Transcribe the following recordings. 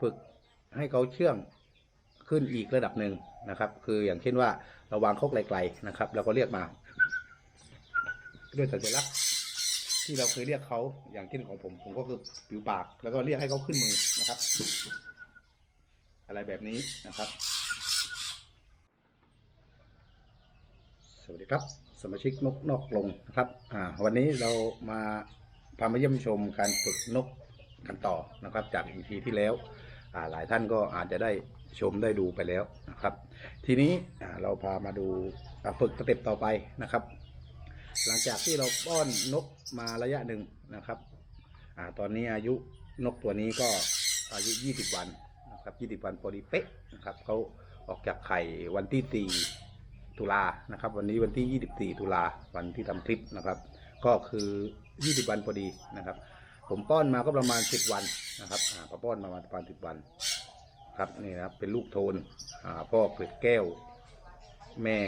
ฝึกให้เขาเชื่องขึ้นอีกระดับหนึ่งนะครับ คืออย่างเช่นว่าเราวางเขาไกลๆนะครับเราก็เรียกมา ด้วยสัญลักษณ์ที่เราเคยเรียกเขาอย่างเช่นของผม ผมก็คือผิวปาก แล้วก็เรียกให้เขาขึ้นมือนะครับ อะไรแบบนี้นะครับ สวัสดีครับ สมาชิกนกนอกกรงนะครับอ่าวันนี้เรามาพามาเยี่ยมชมการฝึกนกกันต่อนะครับ จากอีพีที่แล้ว หลายท่านก็อาจจะได้ชมได้ดูไปแล้วนะครับ ทีนี้เราพามาดูฝึกสเต็ปต่อไปนะครับ หลังจากที่เราป้อนนกมาระยะหนึ่งนะครับอตอนนี้อายุนกตัวนี้ก็อายุ 20 วันนะครับ 20 วันพอดีเป๊ะนะครับเขาออกจากไข่วันที่ตีตุลานะครับ วันนี้วันที่ 24 ตุลาวันที่ทำคลิปนะครับ ก็คือ 20 วันพอดีนะครับ ผมป้อนมาก็ประมาณ10วันนะครับอ่าพอป้อนมาประมาณ10วัน ครับนี่นะครับเป็นลูกโทนอ่าพ่อเกล็ดแก้ว แม่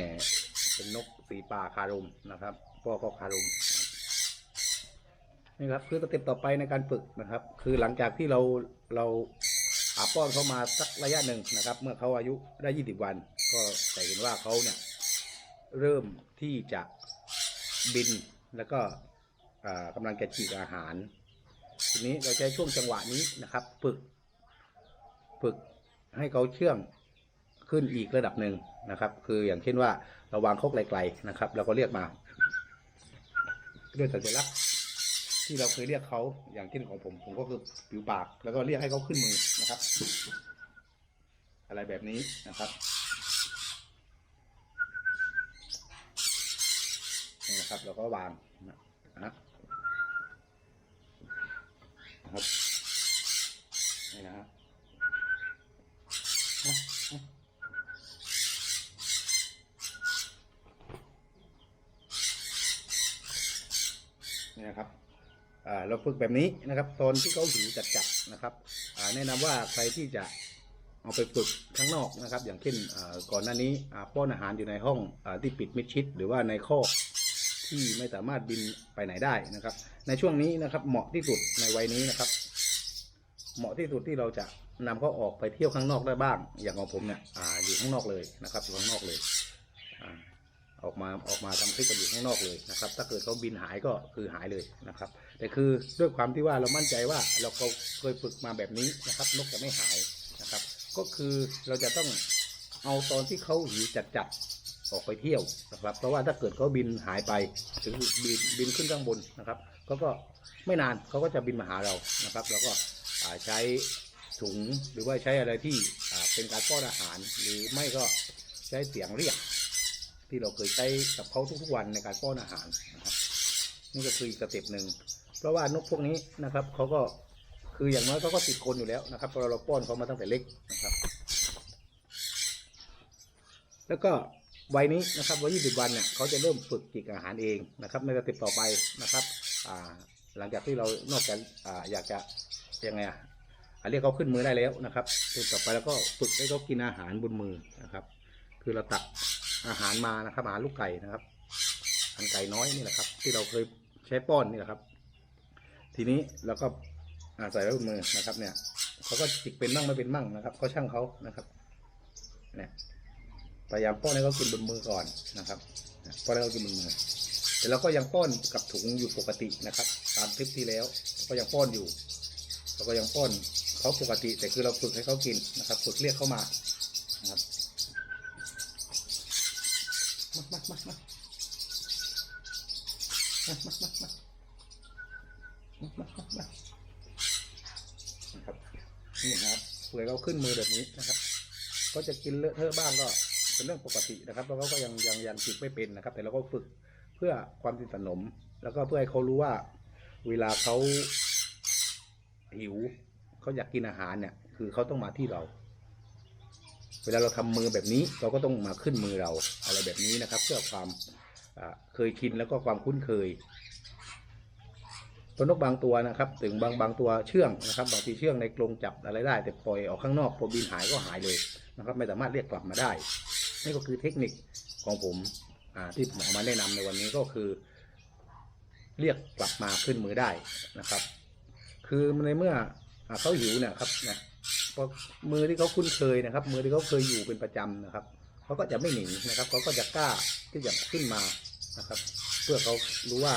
เป็นนกสีป่าคารมนะครับ พ่อก็คารมนี่ครับคือสเต็ปต่อไปในการฝึกนะครับ คือหลังจากที่เราเราอาป้อนเขามาสักระยะหนึ่งนะครับ เมื่อเขาอายุได้20วัน ก็จะเห็นว่าเขาเนี่ยเริ่มที่จะบินแล้วก็อ่ากำลังจะฉีกอาหาร ทีนี้เราใช้ช่วงจังหวะนี้นะครับ ฝึก ฝึกให้เขาเชื่องขึ้นอีกระดับหนึ่งนะครับ คืออย่างเช่นว่าเราวางเขาไกลๆนะครับเราก็เรียกมา ด้วยสัญลักษณ์ที่เราเคยเรียกเขาอย่างเช่นของผม ผมก็คือผิวปาก แล้วก็เรียกให้เขาขึ้นมือนะครับ อะไรแบบนี้นะครับนี่นะครับเราก็วางนะ นะครับนี่นะฮะนี่นะครับอ่าเราฝึกแบบนี้นะครับตอนที่เขาหิวจัดๆนะครับอ่าแนะนำว่าใครที่จะเอาไปฝึกข้างนอกนะครับ อย่างเช่นอ่าก่อนหน้านี้อ่าป้อนอาหารอยู่ในห้องอาที่ปิดมิดชิด หรือว่าในคอก ที่ไม่สามารถบินไปไหนได้นะครับ ในช่วงนี้นะครับเหมาะที่สุดในวัยนี้นะครับ เหมาะที่สุดที่เราจะนำเขาออกไปเที่ยวข้างนอกได้บ้าง อย่างของผมเนี่ยออยู่ข้างนอกเลยนะครับอยู่ข้างนอกเลยอออกมาออกมาทำคลิปกันอยู่ข้างนอกเลยนะครับ ถ้าเกิดเขาบินหายก็คือหายเลยนะครับ แต่คือด้วยความที่ว่าเรามั่นใจว่าเราเคยฝึกมาแบบนี้นะครับ นกจะไม่หายนะครับ ก็คือเราจะต้องเอาตอนที่เขาหิวจัดๆ ออกไปเที่ยวนะครับ เพราะว่าถ้าเกิดเขาบินหายไปถึงบินบินขึ้นข้างบนนะครับเขาก็ไม่นานเขาก็จะบินมาหาเรานะครับ แล้วก็ใช้ถุงหรือว่าใช้อะไรที่เป็นการป้อนอาหาร หรือไม่ก็ใช้เสียงเรียก ที่เราเคยใช้กับเขาทุกๆวันในการป้อนอาหารนะครับนี่ก็คืออีกสเต็ปหนึ่งเพราะว่านกพวกนี้นะครับเขาก็คืออย่างน้อยเขาก็ติดคนอยู่แล้วนะครับเพราะเราป้อนเขามาตั้งแต่เล็กนะครับ แล้วก็ วัยนี้นะครับวัย20วันเนี่ยเขาจะเริ่มฝึกจิกอาหารเองนะครับในสเต็ปต่อไปนะครับหลังจากที่เรานอกจากออยากจะยังไงอะอ่าเรียกเขาขึ้นมือได้แล้วนะครับสเต็ปต่อไปแล้วก็ฝึกให้เขากินอาหารบนมือนะครับ คือเราตักอาหารมานะครับอาหารลูกไก่นะครับอาหารไก่น้อยนี่แหละครับ ที่เราเคยใช้ป้อนนี่แหละครับ ทีนี้เราก็าใส่ไว้บนมือนะครับ เนี่ยเขาก็จิกเป็นบ้างไม่เป็นบ้างนะครับเขาช่างเขานะครับเนี่ย พยายามป้อนให้เขากินบนมือก่อนนะครับป้อนให้เขากินบนมือแต่เราก็ยังป้อนกับถุงอยู่ปกตินะครับ ตามคลิปที่แล้วก็ยังป้อนอยู่เราก็ยังป้อนเขาปกติ แต่คือเราฝึกให้เขากินนะครับฝึกเรียกเขามานะครับมามามามามามามามามามานะครับนี่ครับเผื่อเราขึ้นมือแบบนี้นะครับ ก็จะกินเลอะเทอะบ้างก็ เป็นเรื่องปกตินะครับ แล้วเขาก็ยังยังยังจิกไม่เป็นนะครับ แต่เราก็ฝึกเพื่อความสนิทสนม แล้วก็เพื่อให้เขารู้ว่า เวลาเขาหิวเขาอยากกินอาหารเนี่ย คือเขาต้องมาที่เรา เวลาเราทำมือแบบนี้เราก็ต้องมาขึ้นมือเราอะไรแบบนี้นะครับ เพื่อความเคยชินแล้วก็ความคุ้นเคยตัวนกบางตัวนะครับ ถึงบางบางตัวเชื่องนะครับ บางทีเชื่องในกรงจับอะไรได้ แต่ปล่อยออกข้างนอกพอบินหายก็หายเลยนะครับ ไม่สามารถเรียกกลับมาได้ นี่ก็คือเทคนิคของผมที่ผมเอามาแนะนำในวันนี้ก็คือ เรียกกลับมาขึ้นมือได้นะครับ คือในเมื่ออเขาหิวเนี่ยครับเนี่ยพอมือที่เขาคุ้นเคยนะครับ มือที่เขาเคยอยู่เป็นประจำนะครับเขาก็จะไม่หนีนะครับเขาก็จะกล้าที่จะขึ้นมานะครับ เพื่อเขารู้ว่า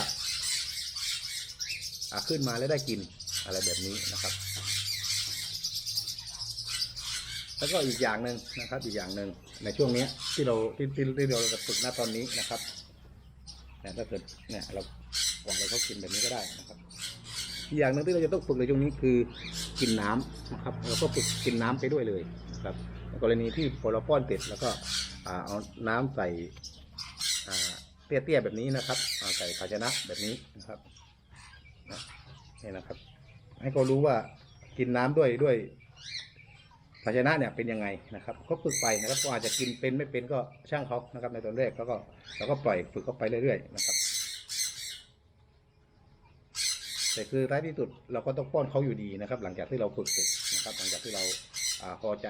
อ่าขึ้นมาแล้วได้กินอะไรแบบนี้นะครับ แล้วก็อีกอย่างหนึ่งนะครับ อีกอย่างหนึ่งในช่วงนี้ที่เราที่ที่ที่เราจะฝึกหน้าตอนนี้นะครับเนี่ยถ้าเกิดเนี่ยเราปล่อยให้เขากินแบบนี้ก็ได้นะครับ อีกอย่างหนึ่งที่เราจะต้องฝึกในช่วงนี้คือกินน้ำนะครับเราก็ฝึกกินน้ำไปด้วยเลยนะครับกรณีที่พอเราป้อนเสร็จแล้วก็เอาน้ำใส่เตี้ยๆแบบนี้นะครับใส่ภาชนะแบบนี้นะครับนี่นะครับ ให้เขารู้ว่ากินน้ำด้วยด้วย ภาชนะเนี่ยเป็นยังไงนะครับก็ฝึกไปนะครับก็อาจจะกินเป็นไม่เป็นก็ช่างเขานะครับในตอนแรกเขาก็เราก็ปล่อยฝึกเขาไปเรื่อยๆนะครับ แต่คือท้ายที่สุดเราก็ต้องป้อนเขาอยู่ดีนะครับ หลังจากที่เราฝึกเสร็จนะครับ หลังจากที่เราอพอใจ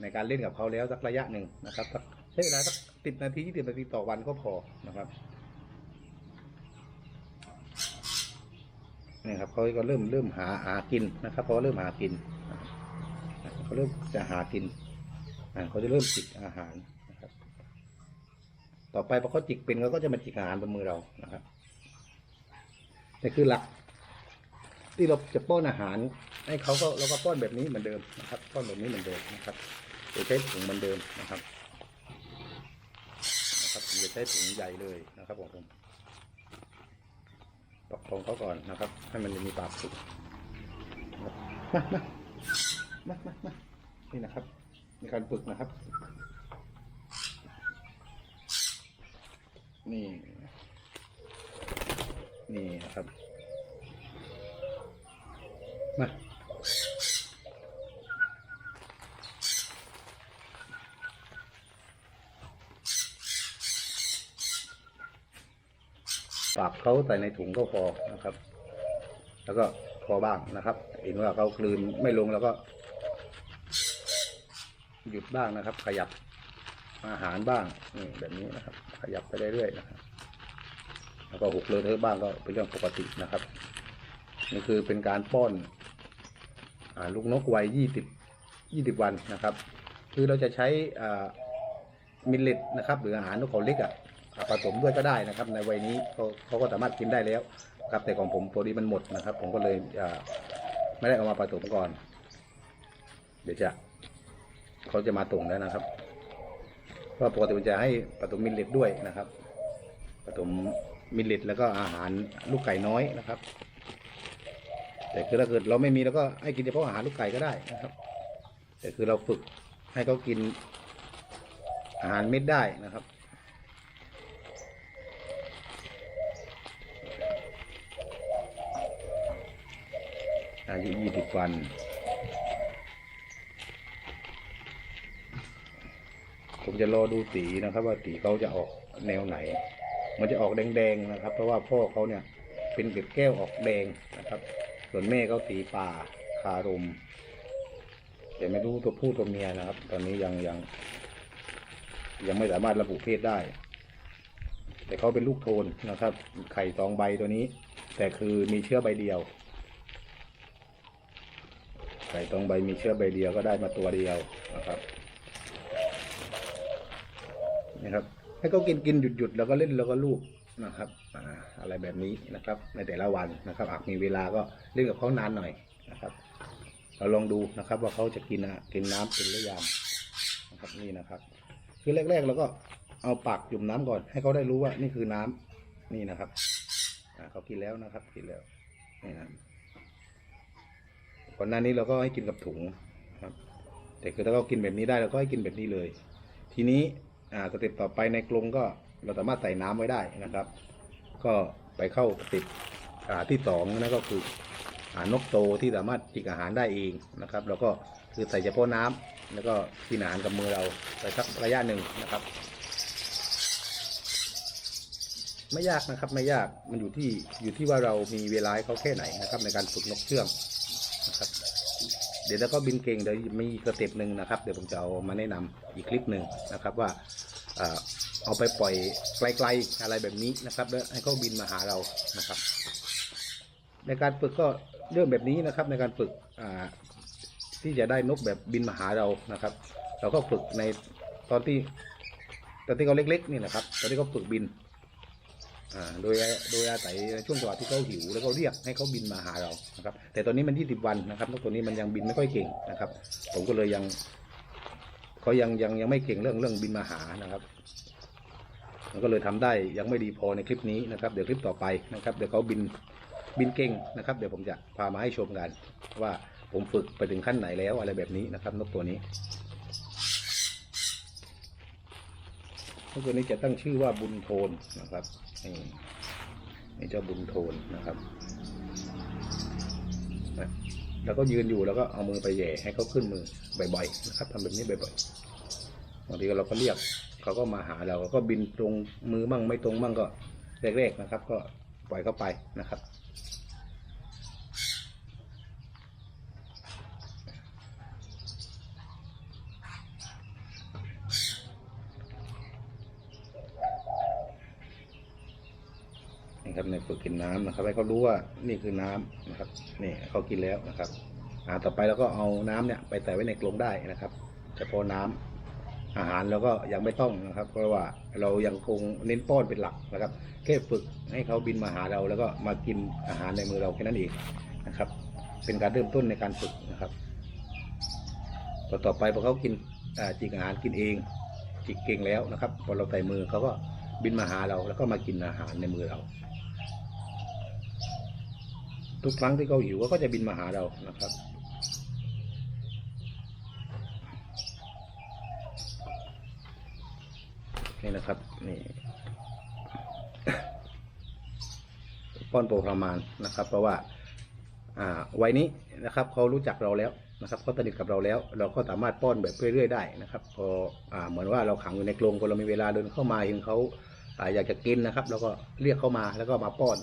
ในการเล่นกับเขาแล้วสักระยะหนึ่งนะครับสักใช้เวลาสักสิบนาทียี่สิบนาทีต่อวันก็พอนะครับนี่ครับเขาก็เริ่มเริ่มหาหากินนะครับเขาเริ่มหากิน เขาเริ่มจะหากินอ่าเขาจะเริ่มจิกอาหารนะครับ ต่อไปพอเขาจิกเป็นเขาก็จะมาจิกอาหารบนมือเรานะครับนี่คือหลัก ที่เราจะป้อนอาหาร ให้เขาก็เราก็ป้อนแบบนี้เหมือนเดิมนะครับป้อนแบบนี้เหมือนเดิมนะครับโดยใช้ถุงเหมือนเดิมนะครับนะครับผมจะใช้ถุงใหญ่เลยนะครับของผมประคองเขาก่อนนะครับ ให้มันมีปากสุกมามา มามามานี่นะครับ ในการฝึกนะครับ นี่ นี่นะครับ มาปากเขาใส่ในถุงก็พอนะครับ แล้วก็พอบ้างนะครับ เห็นว่าเขากลืนไม่ลงแล้วก็ หยุดบ้างนะครับ ขยับอาหารบ้างนี่แบบนี้นะครับ ขยับไปเรื่อยๆนะครับ แล้วก็หกเลอะเทอะบ้างก็เป็นเรื่องปกตินะครับนี่คือเป็นการป้อนอลูกนกวัยยี่สิบยี่สิบวันนะครับ คือเราจะใช้มิลเลตนะครับ หรืออาหารนกเขาเล็กอะผสมด้วยก็ได้นะครับ ในวัยนี้เขาก็สามารถกินได้แล้วครับแต่ของผมพอดีมันหมดนะครับ ผมก็เลยไม่ได้เอามาผสมก่อน เดี๋ยวจะ เขาจะมาตรงแล้วนะครับเพราะปกติมันจะให้ผสมมิลเลตด้วยนะครับผสมมิลเลตแล้วก็อาหารลูกไก่น้อยนะครับ แต่คือถ้าเกิดเราไม่มีเราก็ให้กินเฉพาะอาหารลูกไก่ก็ได้นะครับ แต่คือเราฝึกให้เขากินอาหารเม็ดได้นะครับอายุยี่สิบวัน ผมจะรอดูสีนะครับ ว่าสีเขาจะออกแนวไหน มันจะออกแดงๆนะครับ เพราะว่าพ่อเขาเนี่ยเป็นเกล็ดแก้วออกแดงนะครับ ส่วนแม่เขาสีป่าคารมแต่ไม่รู้ตัวผู้ตัวเมียนะครับ ตอนนี้ยังยัง ยังไม่สามารถระบุเพศได้ แต่เขาเป็นลูกโทนนะครับ ไข่สองใบตัวนี้ แต่คือมีเชื้อใบเดียว ไข่สองใบมีเชื้อใบเดียวก็ได้มาตัวเดียวนะครับ นี่ครับให้เขากินกินหยุดหยุดแล้วก็เล่นแล้วก็ลูบนะครับอ่าอะไรแบบนี้นะครับ ในแต่ละวันนะครับอาจมีเวลาก็เล่นกับเขานานหน่อยนะครับ เราลองดูนะครับว่าเขาจะกินกินน้ำเป็นหรือยังนะครับนี่นะครับ คือแรกๆเราก็เอาปากจุ่มน้ำก่อน ให้เขาได้รู้ว่านี่คือน้ำนี่นะครับอ่าเขากินแล้วนะครับกินแล้วนี่นะก่อนหน้านี้เราก็ให้กินกับถุงนะครับ แต่คือถ้าเขากินแบบนี้ได้เราก็ให้กินแบบนี้เลย ทีนี้ สเต็ปต่อไปในกรงก็เราสามารถใส่น้ำไว้ได้นะครับ ก็ไปเข้าสเต็ปอ่าที่สองนั่นก็คืออ่านกโตที่สามารถจิกอาหารได้เองนะครับ แล้วก็คือใส่เฉพาะน้ำแล้วก็กินอาหารกับมือเราไปสักระยะหนึ่งนะครับ ไม่ยากนะครับไม่ยากมันอยู่ที่อยู่ที่ว่าเรามีเวลาเขาแค่ไหนนะครับ ในการฝึกนกเชื่องนะครับ เดี๋ยวแล้วก็บินเก่งเดี๋ยวมีสเต็ปหนึ่งนะครับ เดี๋ยวผมจะเอามาแนะนำอีกคลิปหนึ่งนะครับว่าเอาไปปล่อยไกลๆอะไรแบบนี้นะครับ แล้วให้เขาบินมาหาเรานะครับ ในการฝึกก็เรื่องแบบนี้นะครับในการฝึกที่จะได้นกแบบบินมาหาเรานะครับ เราก็ฝึกในตอนที่ตอนที่เขาเล็กๆนี่นะครับ ตอนที่เขาฝึกบิน โดยโดยอาศัยช่วงจังหวะที่เขาหิวแล้วก็เรียกให้เขาบินมาหาเรานะครับ แต่ตอนนี้มัน20วันนะครับนกตัวนี้มันยังบินไม่ค่อยเก่งนะครับ ผมก็เลยยังเขายังยังยังไม่เก่งเรื่องเรื่องบินมาหานะครับมันก็เลยทำได้ยังไม่ดีพอในคลิปนี้นะครับ เดี๋ยวคลิปต่อไปนะครับ เดี๋ยวเขาบินบินเก่งนะครับ เดี๋ยวผมจะพามาให้ชมกัน ว่าผมฝึกไปถึงขั้นไหนแล้วอะไรแบบนี้นะครับ นกตัวนี้นกตัวนี้จะตั้งชื่อว่าบุญโทนนะครับ นี่นี่เจ้าบุญโทนนะครับนะแล้วก็ยืนอยู่แล้วก็เอามือไปแย่ให้เขาขึ้นมือบ่อยๆนะครับทำแบบนี้บ่อยๆบางทีเราก็เรียกเขาก็มาหาเราก็บินตรงมือมั่งไม่ตรงมั่งก็แรกๆนะครับ ก็ปล่อยเข้าไปนะครับ นี่ นน้ำนะครับให้เขารู้ว่านี่คือน้ำนะครับนี่เขากินแล้วนะครับอ่าต่อไปเราก็เอาน้ำเนี่ยไปใส่ไว้ในกรงได้นะครับเฉพาะน้ำอาหารเราก็ยังไม่ต้องนะครับ เพราะว่าเรายังคงเน้นป้อนเป็นหลักนะครับ แค่ฝึกให้เขาบินมาหาเรา แล้วก็มากินอาหารในมือเราแค่นั้นเองนะครับ เป็นการเริ่มต้นในการฝึกนะครับต่อต่อไปพอเขากินจิกอาหารกินเอง จิกเก่งแล้วนะครับพอเราใส่มือเขาก็บินมาหาเราแล้วก็มากินอาหารในมือเรา ทุกครั้งที่เขาหิวเขาก็จะบินมาหาเรานะครับ นี่นะครับนี่ป้อนโปรประมาณนะครับ เพราะว่าอ่าวัยนี้นะครับเขารู้จักเราแล้วนะครับเขาสนิทกับเราแล้ว เราก็สามารถป้อนแบบเรื่อย ๆ ได้นะครับ พออ่าเหมือนว่าเราขังอยู่ในกรงพอเรามีเวลาเดินเข้ามาเห็นเขาออยากจะกินนะครับเราก็เรียกเข้ามาแล้วก็มาป้อน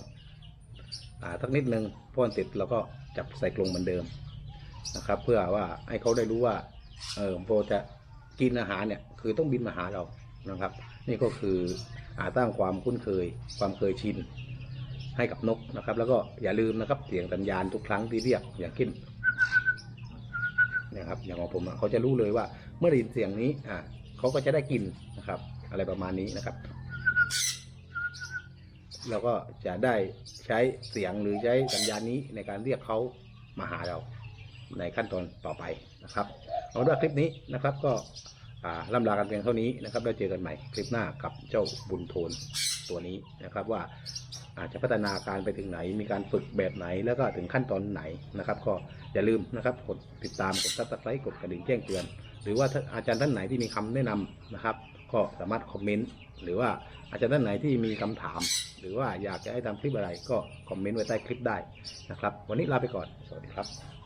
สักนิดนึงป้อนเสร็จเราก็จับใส่กรงเหมือนเดิมนะครับ เพื่อว่าให้เขาได้รู้ว่าเออโปจะกินอาหารเนี่ยคือต้องบินมาหาเรานะครับ นี่ก็คืออาสร้างความคุ้นเคย ความเคยชินให้กับนกนะครับ แล้วก็อย่าลืมนะครับเสียงสัญญาณทุกครั้งที่เรียกอย่างขึ้นนี่ยครับอย่างของผมเขาจะรู้เลยว่าเมื่อได้ยินเสียงนี้อ่าเขาก็จะได้กินนะครับ อะไรประมาณนี้นะครับ เราก็จะได้ใช้เสียงหรือใช้สัญญาณนี้ในการเรียกเขามาหาเราในขั้นตอนต่อไปนะครับเอาด้วยคลิปนี้นะครับก็ล่ำลากันเพียงเท่านี้นะครับแล้วเจอกันใหม่คลิปหน้ากับเจ้าบุญโทนตัวนี้นะครับว่าอาจจะพัฒนาการไปถึงไหน มีการฝึกแบบไหนแล้วก็ถึงขั้นตอนไหนนะครับ ก็อย่าลืมนะครับกดติดตามกดซับสไครต์กดกระดิ่งแจ้งเตือน หรือว่าถ้าอาจารย์ท่านไหนที่มีคำแนะนำนะครับ ก็สามารถคอมเมนต์หรือว่าอาจารย์ท่านไหนที่มีคำถาม หรือว่าอยากจะให้ทำคลิปอะไรก็คอมเมนต์ไว้ใต้คลิปได้นะครับ วันนี้ลาไปก่อน สวัสดีครับ